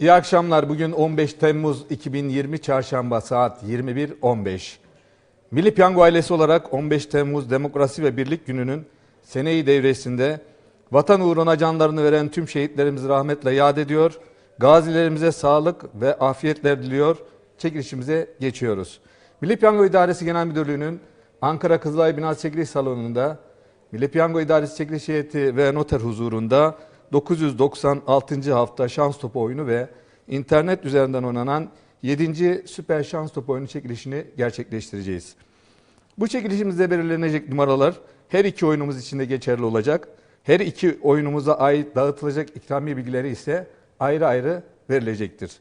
İyi akşamlar. Bugün 15 Temmuz 2020 Çarşamba saat 21.15. Milli Piyango ailesi olarak 15 Temmuz Demokrasi ve Birlik Günü'nün seneyi devresinde vatan uğruna canlarını veren tüm şehitlerimizi rahmetle yad ediyor. Gazilerimize sağlık ve afiyetler diliyor. Çekilişimize geçiyoruz. Milli Piyango İdaresi Genel Müdürlüğü'nün Ankara Kızılay Binası Çekiliş Salonu'nda Milli Piyango İdaresi Çekiliş Heyeti ve noter huzurunda 996. hafta şans topu oyunu ve internet üzerinden oynanan 7. Süper Şans Topu oyunu çekilişini gerçekleştireceğiz. Bu çekilişimizde belirlenecek numaralar her iki oyunumuz için de geçerli olacak. Her iki oyunumuza ait dağıtılacak ikramiye bilgileri ise ayrı ayrı verilecektir.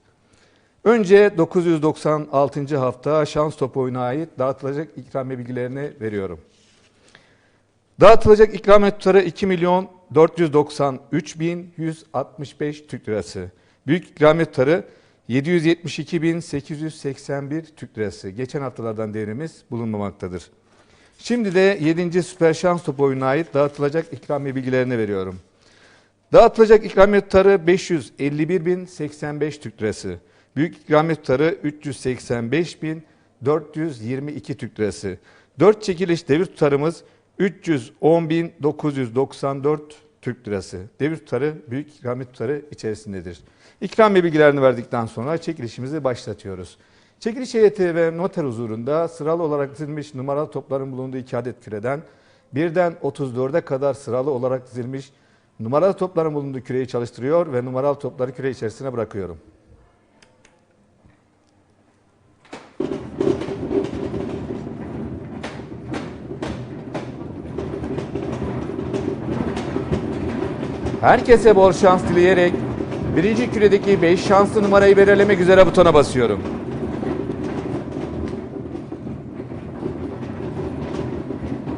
Önce 996. hafta şans topu oyuna ait dağıtılacak ikramiye bilgilerini veriyorum. Dağıtılacak ikramiye tutarı 2 milyon 493 bin 165 Türk lirası. Büyük ikramiye tutarı 772 bin 881 Türk lirası. Geçen haftalardan değerimiz bulunmamaktadır. Şimdi de 7. Süper Şans Topu oyununa ait dağıtılacak ikramiye bilgilerini veriyorum. Dağıtılacak ikramiye tutarı 551 bin 85 Türk lirası. Büyük ikramiye tutarı 385 bin 422 Türk lirası. 4 çekiliş devir tutarımız 310.994 Türk lirası. Devir tutarı büyük ikramiye tutarı içerisindedir. İkramiye bilgilerini verdikten sonra çekilişimizi başlatıyoruz. Çekiliş heyeti ve noter huzurunda sıralı olarak dizilmiş numaralı topların bulunduğu iki adet küreden birden 34'e kadar sıralı olarak dizilmiş numaralı topların bulunduğu küreyi çalıştırıyor ve numaralı topları küre içerisine bırakıyorum. Herkese bol şans dileyerek birinci küredeki 5 şanslı numarayı belirlemek üzere butona basıyorum.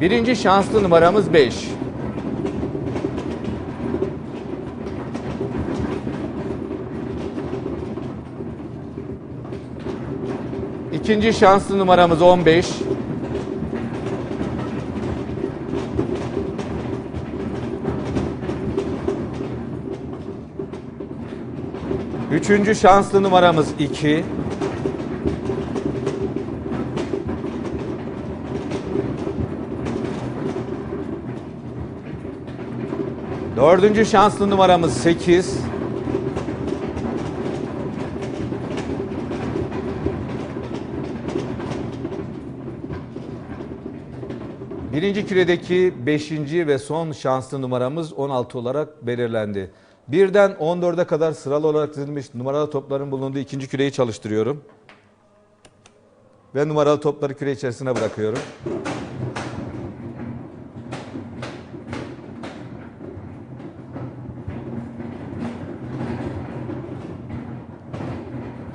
Birinci şanslı numaramız 5. İkinci şanslı numaramız 15. Üçüncü şanslı numaramız 2. Dördüncü şanslı numaramız 8. Birinci küredeki beşinci ve son şanslı numaramız 16 olarak belirlendi. Birden 14'e kadar sıralı olarak dizilmiş numaralı topların bulunduğu ikinci küreyi çalıştırıyorum. Ve numaralı topları küre içerisine bırakıyorum.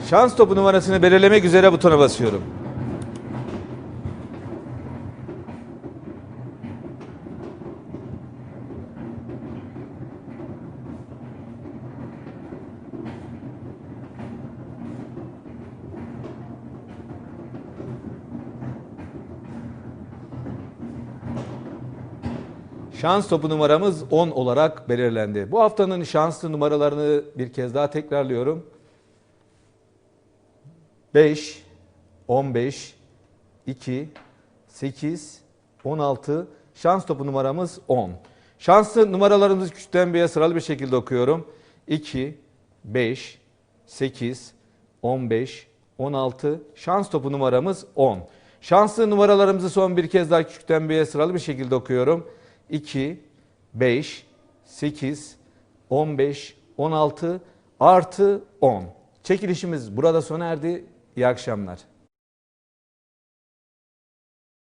Şans topu numarasını belirlemek üzere butona basıyorum. Şans topu numaramız 10 olarak belirlendi. Bu haftanın şanslı numaralarını bir kez daha tekrarlıyorum. 5, 15, 2, 8, 16. Şans topu numaramız 10. Şanslı numaralarımızı küçükten büyüğe sıralı bir şekilde okuyorum. 2, 5, 8, 15, 16. Şans topu numaramız 10. Şanslı numaralarımızı son bir kez daha küçükten büyüğe sıralı bir şekilde okuyorum. 2, 5, 8, 15, 16 artı 10. Çekilişimiz burada sona erdi. İyi akşamlar.